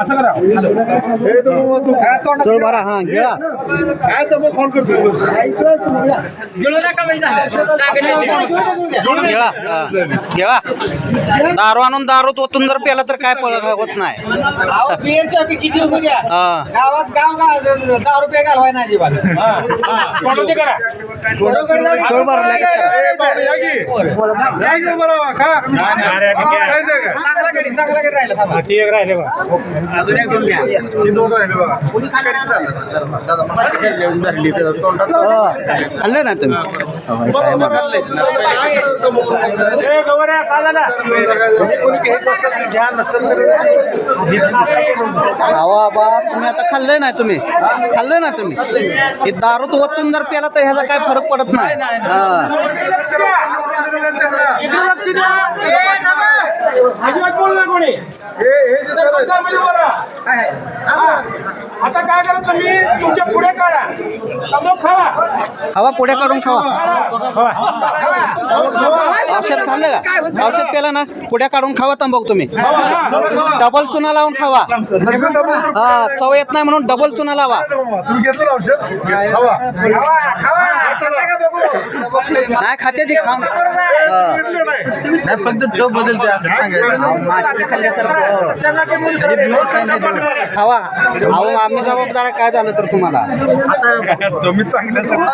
असं करा. चल बरा हा गिळा काय तर मग फोन करतो गिळू नका बाई झालं. सांगितलं गिळा. गिळा दारू आणून दारू ओतून जर प्याला तर काय पळ होत नाही. किती हा. गावात गाव गाव दहा रुपये घालवाय अजिबात. करा? चांगला राहिला थांबा. ती एक राहिले बा अजून एक दोन घ्या हे दोन राहिले बघा खाल्लं ना तुम्ही ए, गौऱ्या, काय झालं? कोणी घ्यायचं असेल तर घ्या, नसेल तर अहो बा तुम्ही आता खाल्लंय ना तुम्ही खाल्लंय ना तुम्ही हे दारू तो ओतून जर प्याला तर ह्याचा काय फरक पडत नाही हा इकडे लक्ष द्या. अजिबात बोलू कोणी. हे हे जे सर आहे, सरपंचामध्ये बोला. हा. आता काय करा तुम्ही? तुमच्यापुढे काढा. तंबाखू खावा. खावा पुढे काढून खावा. औषध खाल्लं का? औषध प्याला ना. पुढे काढून खावा तंबाखू तुम्ही. डबल चुना लावून खावा. हा चव येत नाही म्हणून डबल चुना लावा. तुम्ही घेतलं ना औषध? खावा. खावा खावा चालतंय का बघू नाही खाते ती हा. घेतलं नाही फक्त चव बदलते असं सांगायचं. खावा. अहो आम्ही जबाबदार काय झालं तर तुम्हाला? तुम्ही चांगल्यासाठी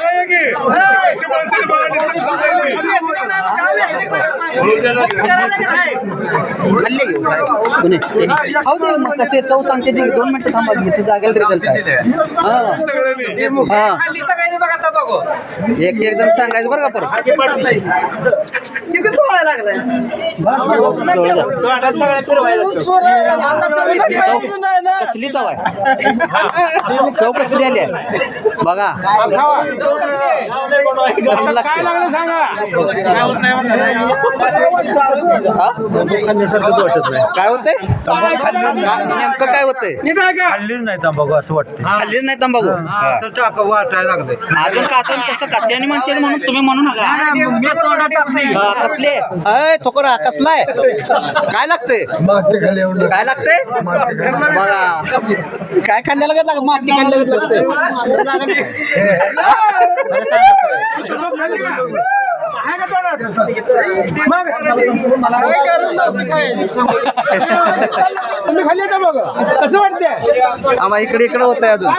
या. बघा दिसतंय. हो, बघा या की. पैसे माणसाला बघा दिसतंय. गाव आहे, करायचं का नाही? खाल्ले घेऊ कोणी त्यांनी. खाऊ दे मग कसे चव सांगते ते दोन मिनिटं थांबा घेते जागेला रिझल्ट आहे हा एक एकदम सांगायचं बरं का परत? कसली चव आहे. चव कसली आली आहे? बघा. काय लागतं लागलं सांगा हा? काय होतंय? का- नेमकं काय होतंय? खाल्लीच नाही तंबाखू असं वाटतं खाल्ली नाही तंबाखू? वाटायला लागतंय अजून का असेल कसं का? त्याने म्हणते म्हणून तुम्ही म्हणू नका. हा, कसले अय थोकरा कसलाय काय लागतंय? माती खाली येऊन काय लागतंय? बघा. काय खाल्ल्या लागत लाग माती खाल्ल्या लागत लागतंय? मग तुम्ही का कसं वाटतंय आम्हा इकडे इकडे होत आहे अजून.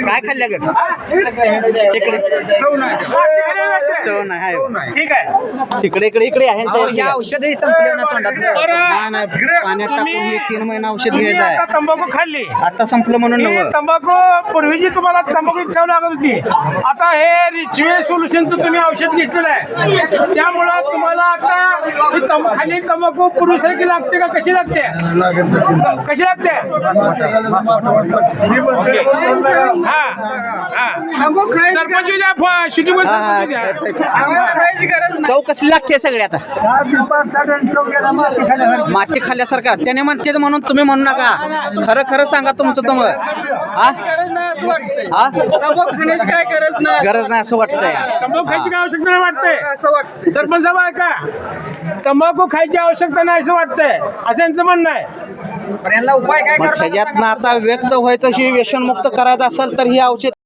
काय खाल्ल्या गत इकडे. चव नाही. वाटतंय? चव नाही आहे. ठीक आहे. इकडे इकडे इकडे आहे ह्या औषधही संपले ना तोंडात बरं. नाही, नाही पाण्यात टाकून हे तीन महिना औषध तुम्ही घ्यायचं आता आहे तंबाखू खाल्ली. आता संपलं म्हणून ही. तंबाखू पूर्वीची तुम्हाला तंबाखू चव लागत होती. आता हे रिचवे सोल्युशनचं तुम्ही औषध घेतलेलं आहे. त्यामुळं तुम्हाला आता ही तंब खाली तंबाखू पूर्वीसारखी लागते का कशी लागते? कशी लागते? हा. सरपंच द्या फ- सरपंच द्या. कसली लागते सगळी आता. माती खाल्ल्यासारखं. त्याने म्हणते म्हणून तुम्ही म्हणू नका. खरं खरं सांगा तुमचं तुम हा? गरज नाही असं वाटतंय. हा काय गरज नाही. गरज नाही असं वाटतंय. तंबाखू खायची काय आवश्यकता नाही वाटतंय. असं वाटतं सरपंच साहेब ऐका. तंबाखू खायची आवश्यकता नाही असं वाटतंय. असं यांचं म्हणणं आहे. पण यांना उपाय काय मग करतात ह्याच्यातनं आता व्यक्त व्हायचं व्यसनमुक्त करायचं असेल तर ही औषध